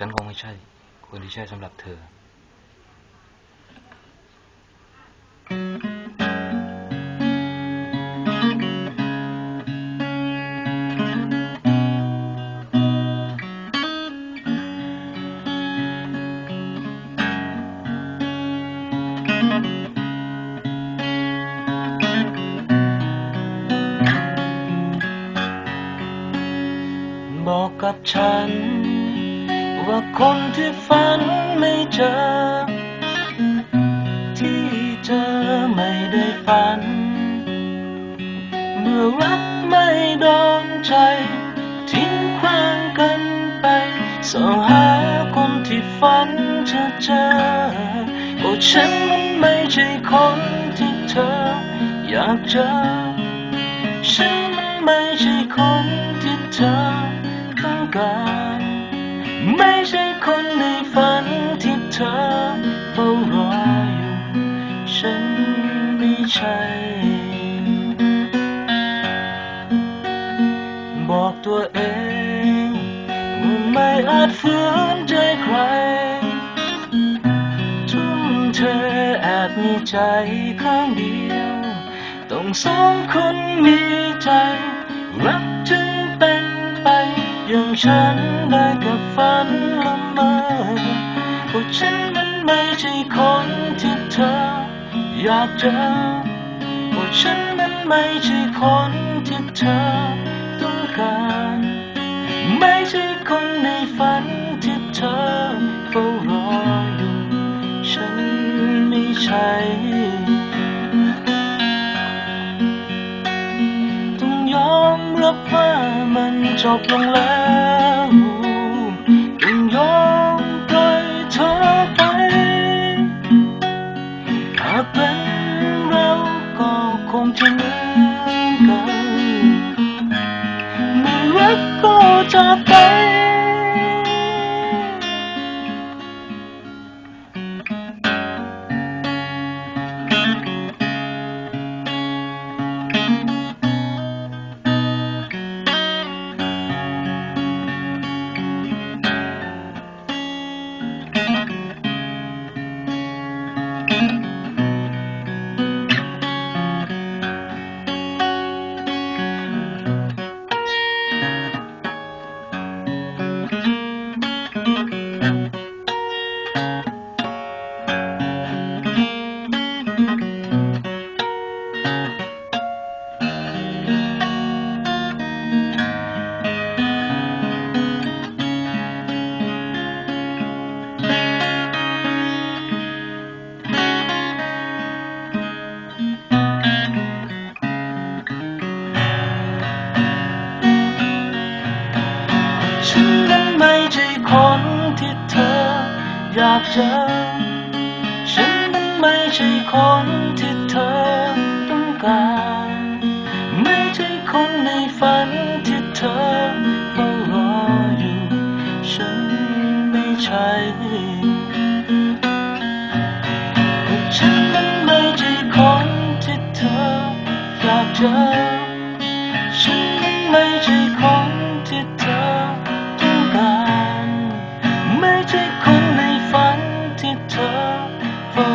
ฉันคงไม่ใช่ คนที่ใช่สำหรับเธอ บอกกับฉัน คนที่ฝันไม่เจอ ที่เจอไม่ได้ฝัน เมื่อรักไม่โดนใจ ทิ้งขว้างกันไปสอหาคนที่ฝันจะเจอโอ้ฉันมันไม่ใช่คนที่เธอ อยากเจอ ฉันมันไม่ใช่คนที่เธอต้องการ ไม่ใช่ คนในฝันที่เธอเฝ้ารออยู่ ฉันไม่ใช่ บอกตัวเองว่าไม่อาจฝืนใจใคร ทุ่มเทแอบมีใจข้างเดียว ต้องสองคนมีใจ รักถึงเป็นไปอย่างฉันได้กับฝันลม อยากเจอว่าฉันมันไม่ใช่คนที่เธอต้องการ ไม่ใช่คนในฝันที่เธอเฝ้ารออยู่ ฉันไม่ใช่ต้องยอมรับว่ามันจบลงแล้ว จะเหมือนกันเมื่อรักก็จะไป คนที่เธออยากเจอ ฉันนั้นไม่ใช่คนที่เธอต้องการ ไม่ใช่คนในฝันที่เธอเฝ้ารออยู่ ฉันไม่ใช่ฉันนั้นไม่ใช่คนที่เธออยากเจอ คนในฝันที่เธอเฝ้า